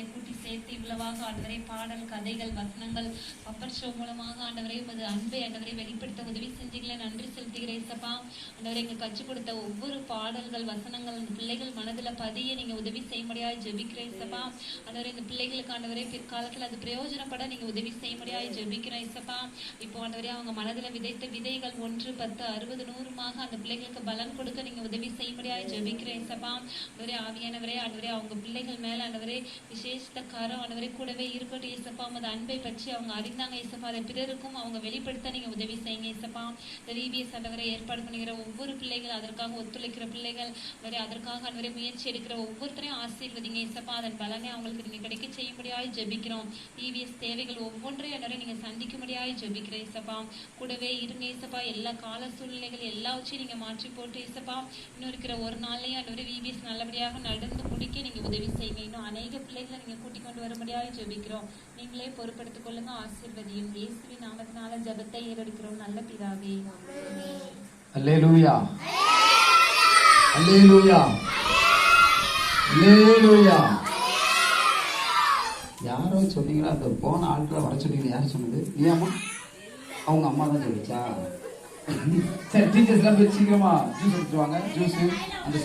பிள்ளைகளை கூட்டி சேர்த்து இவ்வளவாக ஆண்டவரை பாடல் கதைகள் வசனங்கள் பப்பர் ஷோ மூலமாக ஆண்டவரை உமது அன்பை ஆண்டவரை வெளிப்படுத்த உதவி செஞ்சீங்களே நன்றி செலுத்துகிறேன் சப்பா ஆண்டவரை எங்கள் கற்றுக் கொடுத்த ஒவ்வொரு பாடல்கள் வசனங்கள் அந்த பிள்ளைகள் மனதில் பதிய நீங்கள் உதவி செய்ய முடியாது ஜெபிக்கிறேன் சப்பா ஆண்டவரை இந்த பிள்ளைகளுக்கு ஆண்டவரை பிற்காலத்தில் அது பிரயோஜனப்பட நீங்கள் உதவி செய்ய முடியாது ஜெபிக்கிறேன் சப்பா இப்போ ஆண்டவரை அவங்க மனதில் விதைத்த விதைகள் ஒன்று பத்து அறுபது நூறுமாக அந்த பிள்ளைகளுக்கு பலன் கொடுக்க நீங்கள் உதவி செய்ய முடியாது ஜெபிக்கிறேன் சப்பா ஆண்டவரே ஆவியானவரே ஆண்டவரே அவங்க பிள்ளைகள் மேலே ஆண்டவரே விசேஷத்த காரம் ஆண்டவரே கூடவே இருக்கட்டும் ஏசப்பா உமது அன்பை பற்றி அவங்க அறிந்தாங்க ஏசப்பா அதை பிறருக்கும் அவங்க வெளிப்படுத்த நீங்க உதவி செய்யுங்க ஏசப்பா இந்த விபிஎஸ் ஆண்டவரை ஏற்பாடு பண்ணுகிற ஒவ்வொரு பிள்ளைகள் அதற்காக ஒத்துழைக்கிற பிள்ளைகள் வரை அதற்காக ஆண்டவரே முயற்சி எடுக்கிற ஒவ்வொருத்தரையும் ஆசீர்வதிங்க ஏசப்பா அதன் பலனை அவங்களுக்கு நீங்க கிடைக்க செய்ய முடியாது ஜெபிக்கிறோம். டிவிஎஸ் தேவைகள் ஒவ்வொன்றையும் ஆண்டவரே நீங்க சந்திக்க முடியாது ஜெபிக்கிறேன் ஏசப்பா கூடவே இருங்க ஏசப்பா எல்லா கால சூழ்நிலைகள் எல்லாவற்றையும் நீங்க மாற்றி போட்டு ஏசப்பா இன்னும் இருக்கிற ஒரு நாள்லயும் ஆண்டவரே விபிஎஸ் நல்லபடியாக நடந்து முடிக்க நீங்க உதவி செய்யுங்க. இன்னும் அநேக பிள்ளைகளை நீங்க கூட்டிக் கொண்டு வரும்படியாக ஜெபிக்கிறோம். நீங்களே பொறுப்படுத்திக் கொள்ளுங்க. ஆசீர்வதியும். இயேசுவின் நாமத்தினால ஜெபத்தை ஏறெடுக்கிறோம். நல்ல பிதாவே. அல்லேலூயா. அல்லேலூயா. அல்லேலூயா. யாரோ சொன்னீங்களா அந்த போன ஆட்களை வர சொன்னீங்க யார் சொன்னது? நீயாம்மா அவங்க அம்மா தான் சொல்லிச்சா சரி டீச்சர்ஸ்லாம் போய் சீக்கிரமா ஜூஸ் எடுத்துருவாங்க ஜூஸ் அந்த